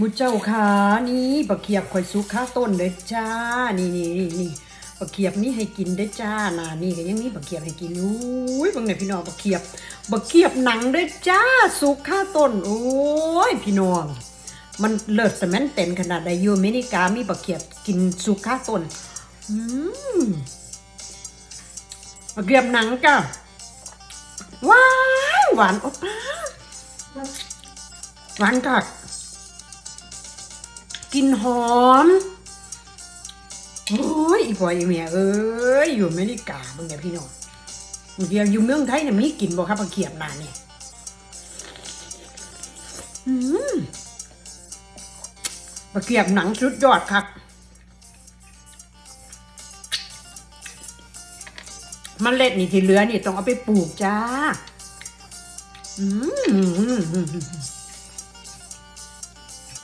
มุเจ้าขานี่บะเขียบข่อยสุกข้าต้นเด้จ้า นี่นี่นี่นี่บะเขียบนี่ให้กินเด้จ้านานี่ก็ยังมีบะเขียบให้กินอุ้ยบางเนี่ยพี่น้องบะเขียบบะเขียบหนังเด้จ้าสุกข้าต้นโอ้ยพี่น้องมันเลิศแต่แม่นเต็มขนาดใดอยู่อเมริกามีบะเขียบกินสุกข้าต้นอืมบะเขียบหนังจ้าหวานหวานอ้ป้าหวานกัก กลิ่นหอม โอ้ยอีพอยอีเมียเอ้ยอยู่อเมริกาเบิ่งเนี่ยพี่น้องเดียวอยู่เมืองไทยเนี่ยมีกลิ่นบ่ครับเขียบนาเนี่ยอืมเขียบหนังสุดยอดครับมันเล็ดนี่ที่เหลือนี่ต้องเอาไปปลูกจ้า อืม